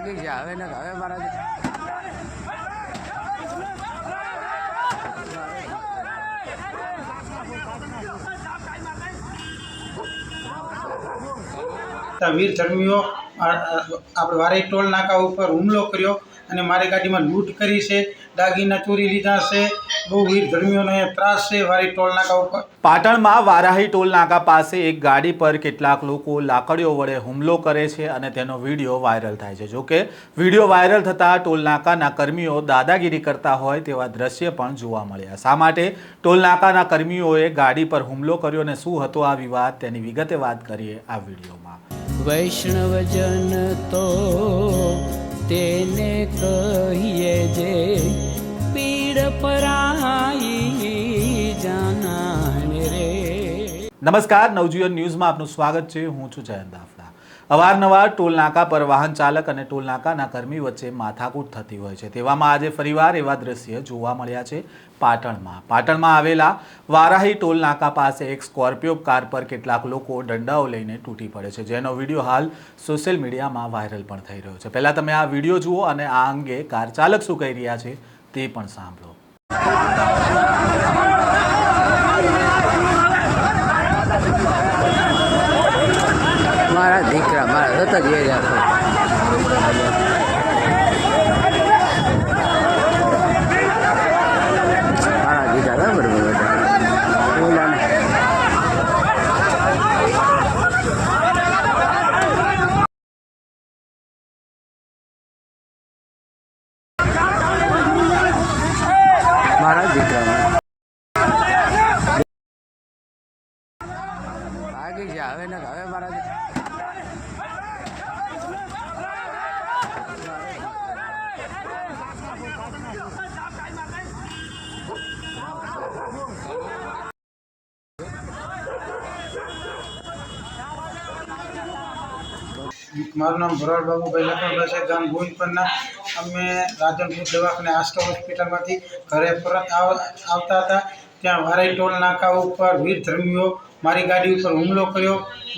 લાગી છે, હવે ને હવે મારા વીર ધર્મીઓ આપણે વારે ટોલ નાકા ઉપર હુમલો કર્યો. અને મારી ગાડીમાં લૂંટ કરી છે દાગીના ચોરી લીધા છે બહુ વીર ધર્મીઓનો ત્રાસ છે વારી ટોલ નાકા ઉપર. પાટણમાં વારાહી ટોલ નાકા પાસે એક ગાડી પર કેટલાક લોકો લાકડીઓ વડે હુમલો કરે છે અને તેનો વીડિયો વાયરલ થાય છે. જોકે વીડિયો વાયરલ થતાં ટોલ નાકાના કર્મીઓ દાદાગીરી કરતા હોય તેવા દ્રશ્ય પણ જોવા મળ્યા. શા માટે? ટોલ નાકાના કર્મીઓએ ગાડી પર હુમલો કર્યો અને શું હતો આ વિવાદ તેની વિગતે વાત કરીએ આ વિડીયોમાં. વૈષ્ણવજન કહીએ જે પીડ જાનાને રે. નમસ્કાર નવજીવન ન્યૂઝમાં આપનું સ્વાગત છે. હું છું જયંત અવારનવાર ટોલ નાકા પર વાહન ચાલક અને ટોલ નાકાના કર્મી વચ્ચે માથાકૂટ થતી હોય છે. તેવામાં આજે ફરીવાર એવા દ્રશ્ય જોવા મળ્યા છે પાટણમાં. પાટણમાં આવેલા વારાહી ટોલ નાકા પાસે એક સ્કોર્પિયો કાર પર કેટલાક લોકો દંડાઓ લઈને તૂટી પડે છે, જેનો વીડિયો હાલ સોશિયલ મીડિયામાં વાયરલ પણ થઈ રહ્યો છે. પહેલાં તમે આ વીડિયો જુઓ અને આ અંગે કાર ચાલક શું કહી રહ્યા છે તે પણ સાંભળો. મારા સતત એ રાખો મારા દીકરા બરાબર બધા ઓલાને મારા દીકરા લાગી છે હવે ને હવે મારા મારું નામ ભરાડ બાબુભાઈ ભાઈ છે ગામ પરના અમે રાધનપુર દવાખાને આસ્ટા હોસ્પિટલમાંથી ઘરે પરત આવ- આવતા હતા. ત્યાં વારાઈ ટોલ નાકા ઉપર વીર ધર્મીઓ મારી ગાડી ઉપર હુમલો કર્યો.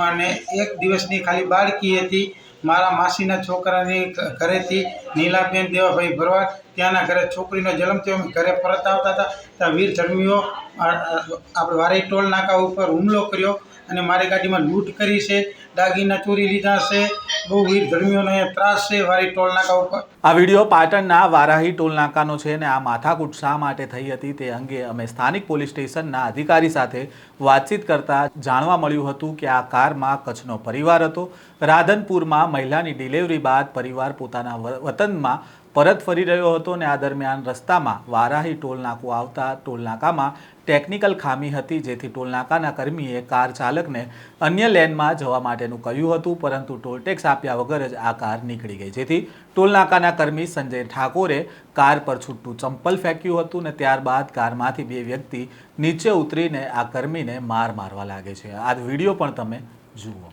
અને એક દિવસની ખાલી બાળકી હતી. મારા માસીના છોકરાની ઘરેથી નીલાબેન, દેવાભાઈ ભરવાડ ત્યાંના ઘરે છોકરીનો જન્મ થયો અમે ઘરે પરત આવતા હતા. ત્યાં વીર ધર્મીઓ આપણે વારાઈ ટોલ નાકા ઉપર હુમલો કર્યો. અને મારી ગાડીમાં લૂંટ કરી છે, દાગીના ચોરી લીધા છે, બહુ વીર ધર્મીઓનો અહીંયા ત્રાસ છે, વારી ટોલ નાકા ઉપર. આ વીડિયો પાટણના વારાહી ટોલનાકાનો છે અને આ માથાકૂટ શા માટે થઈ હતી તે અંગે અમે સ્થાનિક પોલીસ સ્ટેશનના અધિકારી સાથે વાતચીત કરતા જાણવા મળ્યું હતું કે આ કારમાં કચ્છનો પરિવાર હતો. રાધનપુરમાં મહિલાની ડિલિવરી બાદ પરિવાર પોતાના વતનમાં પરત ફરી રહ્યો હતો અને આ દરમિયાન રસ્તામાં વારાહી ટોલ નાકું આવતા ટોલ નાકામાં ટેકનિકલ ખામી હતી, જેથી ટોલ નાકાના કર્મીએ કાર ચાલકને અન્ય લેનમાં જવા માટેનું કહ્યું હતું, પરંતુ ટોલ ટેક્સ આપ્યા વગર જ આ કાર નીકળી ગઈ. જેથી ટોલ નાકાના કર્મી સંજય ઠાકોરે કાર પર છૂટું ચંપલ ફેંક્યું હતું ને ત્યારબાદ કારમાંથી બે વ્યક્તિ નીચે ઉતરીને આ કર્મીને માર મારવા લાગે છે. આ વીડિયો પણ તમે જુઓ.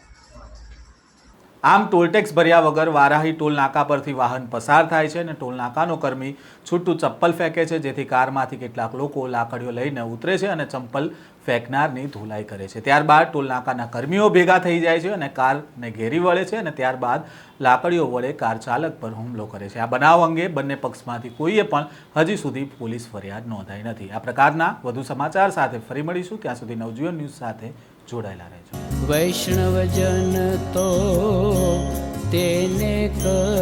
આમ ટોલ ટેક્સ ભર્યા વગર વારાહી ટોલ નાકા પરથી વાહન પસાર થાય છે અને ટોલ નાકાનો કર્મી છૂટું ચપ્પલ ફેંકે છે, જેથી કારમાંથી કેટલાક લોકો લાકડીઓ લઈને ઉતરે છે અને ચંપલ ફેંકનારની ધુલાઈ કરે છે. ત્યારબાદ ટોલ નાકાના કર્મીઓ ભેગા થઈ જાય છે અને કારને ઘેરી વળે છે અને ત્યારબાદ લાકડીઓ વડે કાર ચાલક પર હુમલો કરે છે. આ બનાવ અંગે બંને પક્ષમાંથી કોઈએ પણ હજી સુધી પોલીસ ફરિયાદ નોંધાઈ નથી. આ પ્રકારના વધુ સમાચાર સાથે ફરી મળીશું. ત્યાં સુધી નવજીવન ન્યૂઝ સાથે જોડાયેલા રહેજો. વૈષ્ણવજન તો તેને કહીએ